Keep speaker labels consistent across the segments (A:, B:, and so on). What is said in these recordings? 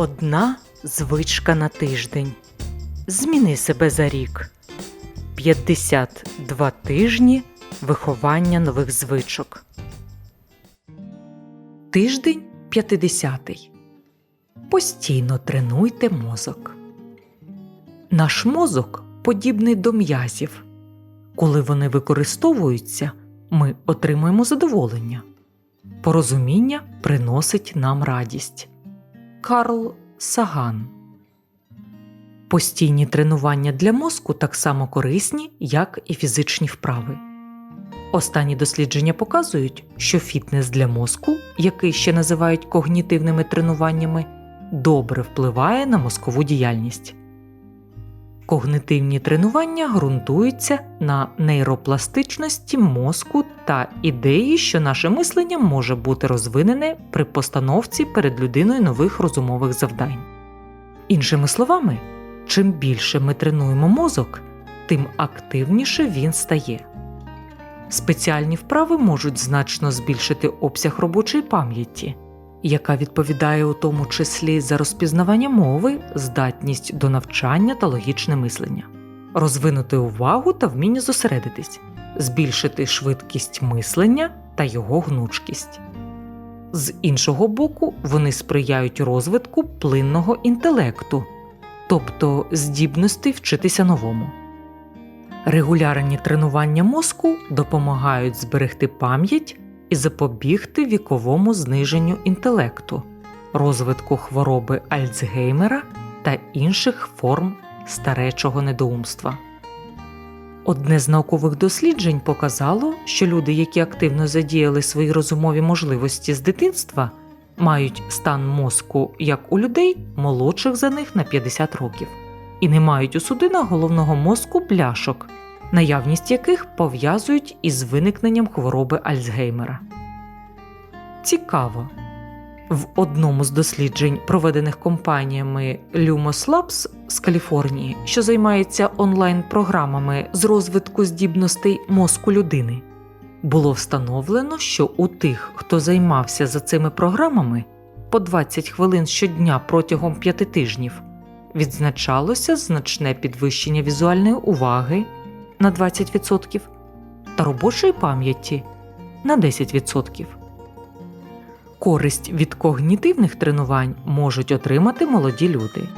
A: Одна звичка на тиждень. Зміни себе за рік. 52 тижні виховання нових звичок. Тиждень 50. Постійно тренуйте мозок. Наш мозок подібний до м'язів. Коли вони використовуються, ми отримуємо задоволення. Порозуміння приносить нам радість. Карл Саган Постійні тренування для мозку так само корисні, як і фізичні вправи. Останні дослідження показують, що фітнес для мозку, який ще називають когнітивними тренуваннями, добре впливає на мозкову діяльність. Когнитивні тренування ґрунтуються на нейропластичності мозку та ідеї, що наше мислення може бути розвинене при постановці перед людиною нових розумових завдань. Іншими словами, чим більше ми тренуємо мозок, тим активніше він стає. Спеціальні вправи можуть значно збільшити обсяг робочої пам'яті, яка відповідає у тому числі за розпізнавання мови, здатність до навчання та логічне мислення, розвинути увагу та вміння зосередитись, збільшити швидкість мислення та його гнучкість. З іншого боку, вони сприяють розвитку плинного інтелекту, тобто здібності вчитися новому. Регулярні тренування мозку допомагають зберегти пам'ять і запобігти віковому зниженню інтелекту, розвитку хвороби Альцгеймера та інших форм старечого недоумства. Одне з наукових досліджень показало, що люди, які активно задіяли свої розумові можливості з дитинства, мають стан мозку як у людей, молодших за них на 50 років, і не мають у судинах головного мозку бляшок, наявність яких пов'язують із виникненням хвороби Альцгеймера. Цікаво. В одному з досліджень, проведених компаніями Lumos Labs з Каліфорнії, що займається онлайн-програмами з розвитку здібностей мозку людини, було встановлено, що у тих, хто займався за цими програмами по 20 хвилин щодня протягом 5 тижнів, відзначалося значне підвищення візуальної уваги на 20% та робочої пам'яті на 10%. Користь від когнітивних тренувань можуть отримати молоді люди.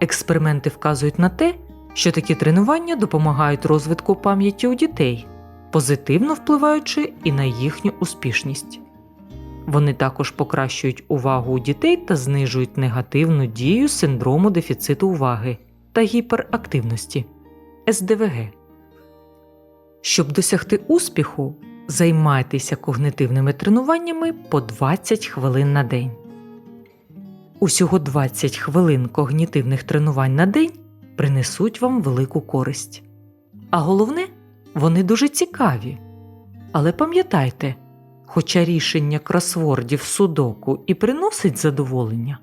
A: Експерименти вказують на те, що такі тренування допомагають розвитку пам'яті у дітей, позитивно впливаючи і на їхню успішність. Вони також покращують увагу у дітей та знижують негативну дію синдрому дефіциту уваги та гіперактивності СДВГ. Щоб досягти успіху, займайтеся когнитивними тренуваннями по 20 хвилин на день. Усього 20 хвилин когнітивних тренувань на день принесуть вам велику користь. А головне, вони дуже цікаві. Але пам'ятайте, хоча рішення кросвордів судоку і приносить задоволення,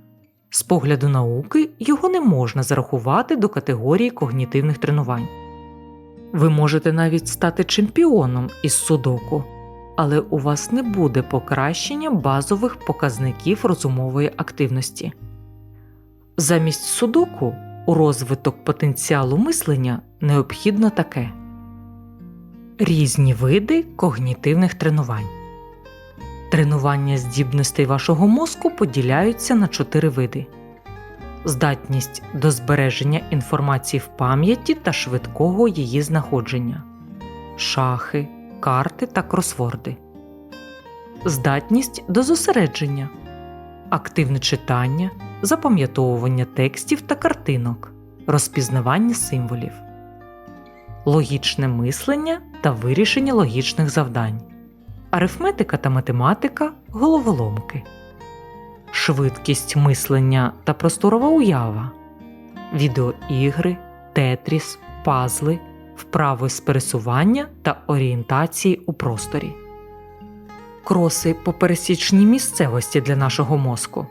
A: з погляду науки його не можна зарахувати до категорії когнітивних тренувань. Ви можете навіть стати чемпіоном із судоку, але у вас не буде покращення базових показників розумової активності. Замість судоку у розвиток потенціалу мислення необхідно таке різні види когнітивних тренувань. Тренування здібностей вашого мозку поділяються на чотири види здатність до збереження інформації в пам'яті та швидкого її знаходження, шахи, карти та кросворди, здатність до зосередження, активне читання, запам'ятовування текстів та картинок, розпізнавання символів, логічне мислення та вирішення логічних завдань, арифметика та математика, головоломки швидкість мислення та просторова уява, відеоігри, тетріс, пазли, вправи з пересування та орієнтації у просторі, кроси по пересічній місцевості для нашого мозку.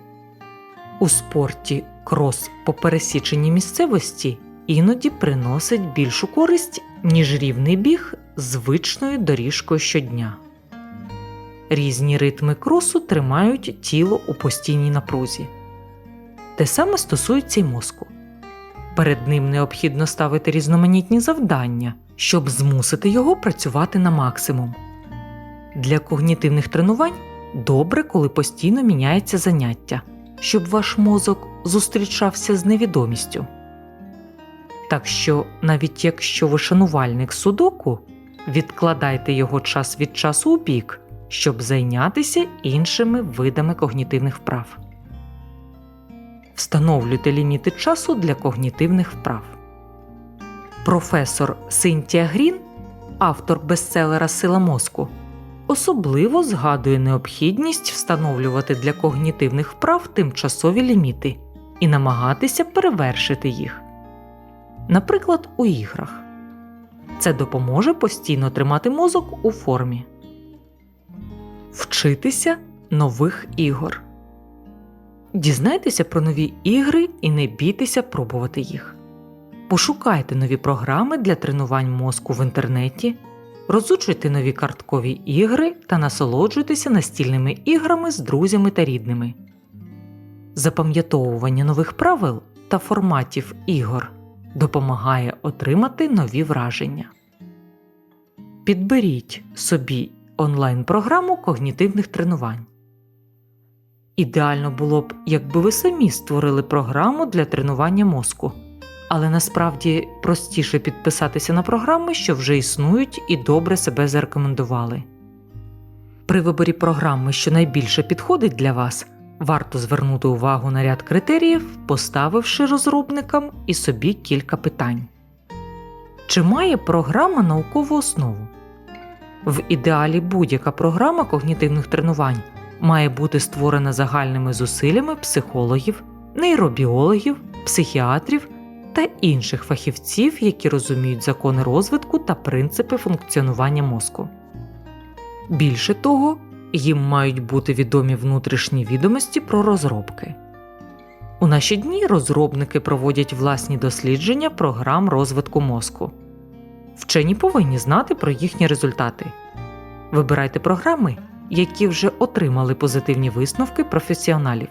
A: У спорті крос по пересіченій місцевості іноді приносить більшу користь, ніж рівний біг звичною доріжкою щодня. Різні ритми кросу тримають тіло у постійній напрузі. Те саме стосується й мозку. Перед ним необхідно ставити різноманітні завдання, щоб змусити його працювати на максимум. Для когнітивних тренувань добре, коли постійно міняється заняття, щоб ваш мозок зустрічався з невідомістю. Так що, навіть якщо ви шанувальник судоку, відкладайте його час від часу у бік, щоб зайнятися іншими видами когнітивних вправ. Встановлюйте ліміти часу для когнітивних вправ. Професор Синтія Грін, автор бестселера Сила мозку, особливо згадує необхідність встановлювати для когнітивних вправ тимчасові ліміти і намагатися перевершити їх. Наприклад, у іграх. Це допоможе постійно тримати мозок у формі. Вчитися нових ігор. Дізнайтеся про нові ігри і не бійтеся пробувати їх. Пошукайте нові програми для тренувань мозку в інтернеті, розучуйте нові карткові ігри та насолоджуйтеся настільними іграми з друзями та рідними. Запам'ятовування нових правил та форматів ігор допомагає отримати нові враження. Підберіть собі онлайн-програму когнітивних тренувань. Ідеально було б, якби ви самі створили програму для тренування мозку, але насправді простіше підписатися на програми, що вже існують і добре себе зарекомендували. При виборі програми, що найбільше підходить для вас, варто звернути увагу на ряд критеріїв, поставивши розробникам і собі кілька питань. Чи має програма наукову основу? В ідеалі будь-яка програма когнітивних тренувань має бути створена загальними зусиллями психологів, нейробіологів, психіатрів та інших фахівців, які розуміють закони розвитку та принципи функціонування мозку. Більше того, їм мають бути відомі внутрішні відомості про розробки. У наші дні розробники проводять власні дослідження програм розвитку мозку. Вчені повинні знати про їхні результати. Вибирайте програми, які вже отримали позитивні висновки професіоналів.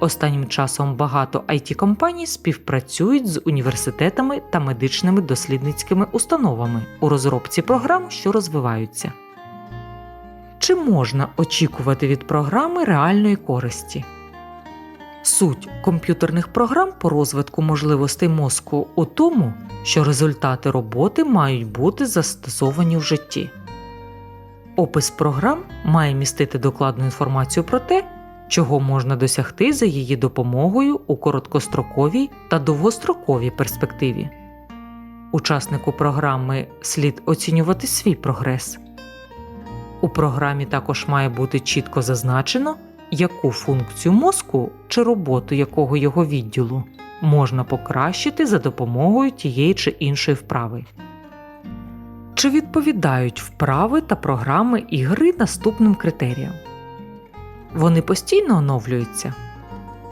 A: Останнім часом багато it компаній співпрацюють з університетами та медичними дослідницькими установами у розробці програм, що розвиваються. Чи можна очікувати від програми реальної користі? Суть комп'ютерних програм по розвитку можливостей мозку у тому, що результати роботи мають бути застосовані в житті. Опис програм має містити докладну інформацію про те, чого можна досягти за її допомогою у короткостроковій та довгостроковій перспективі. Учаснику програми слід оцінювати свій прогрес. У програмі також має бути чітко зазначено, яку функцію мозку чи роботу якого його відділу можна покращити за допомогою тієї чи іншої вправи. Чи відповідають вправи та програми ігри наступним критеріям? Вони постійно оновлюються.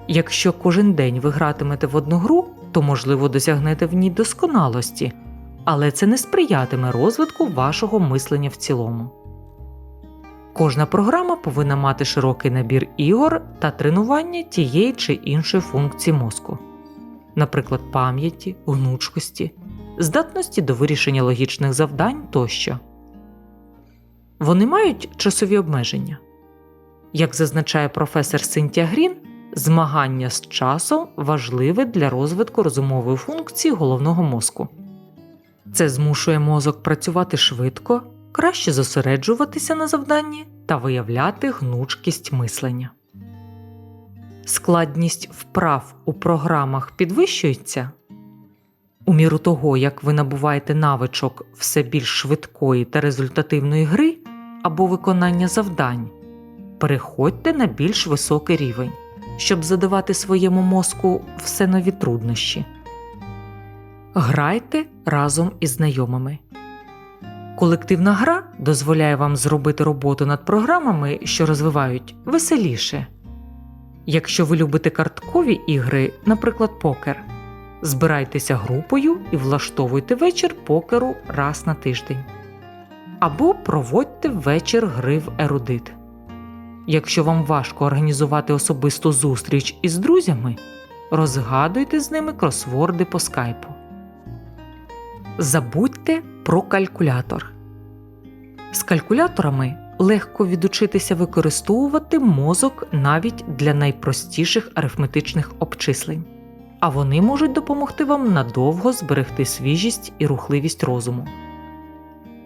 A: Якщо кожен день ви гратимете в одну гру, то можливо досягнете в ній досконалості, але це не сприятиме розвитку вашого мислення в цілому. Кожна програма повинна мати широкий набір ігор та тренування тієї чи іншої функції мозку, наприклад, пам'яті, гнучкості, здатності до вирішення логічних завдань тощо. Вони мають часові обмеження. Як зазначає професор Синтія Грін, змагання з часом важливе для розвитку розумової функції головного мозку. Це змушує мозок працювати швидко, краще зосереджуватися на завданні та виявляти гнучкість мислення. Складність вправ у програмах підвищується у міру того, як ви набуваєте навичок все більш швидкої та результативної гри або виконання завдань, переходьте на більш високий рівень, щоб задавати своєму мозку все нові труднощі. Грайте разом із знайомими. Колективна гра дозволяє вам зробити роботу над програмами, що розвивають, веселіше. Якщо ви любите карткові ігри, наприклад, покер, збирайтеся групою і влаштовуйте вечір покеру раз на тиждень. Або проводьте вечір гри в ерудит. Якщо вам важко організувати особисту зустріч із друзями, розгадуйте з ними кросворди по скайпу. Забудьте про калькулятор. З калькуляторами легко відучитися використовувати мозок навіть для найпростіших арифметичних обчислень, а вони можуть допомогти вам надовго зберегти свіжість і рухливість розуму.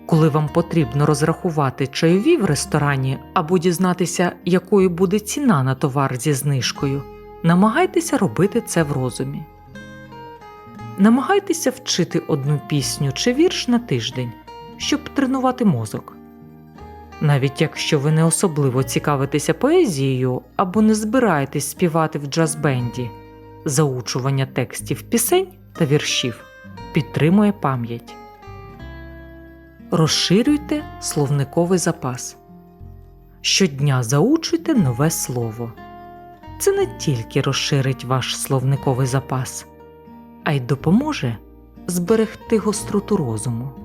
A: Коли вам потрібно розрахувати чайові в ресторані або дізнатися, якою буде ціна на товар зі знижкою, намагайтеся робити це в розумі. Намагайтеся вчити одну пісню чи вірш на тиждень, щоб тренувати мозок. Навіть якщо ви не особливо цікавитеся поезією або не збираєтесь співати в джаз-бенді, заучування текстів пісень та віршів підтримує пам'ять. Розширюйте словниковий запас. Щодня заучуйте нове слово. Це не тільки розширить ваш словниковий запас, а й допоможе зберегти гостроту розуму.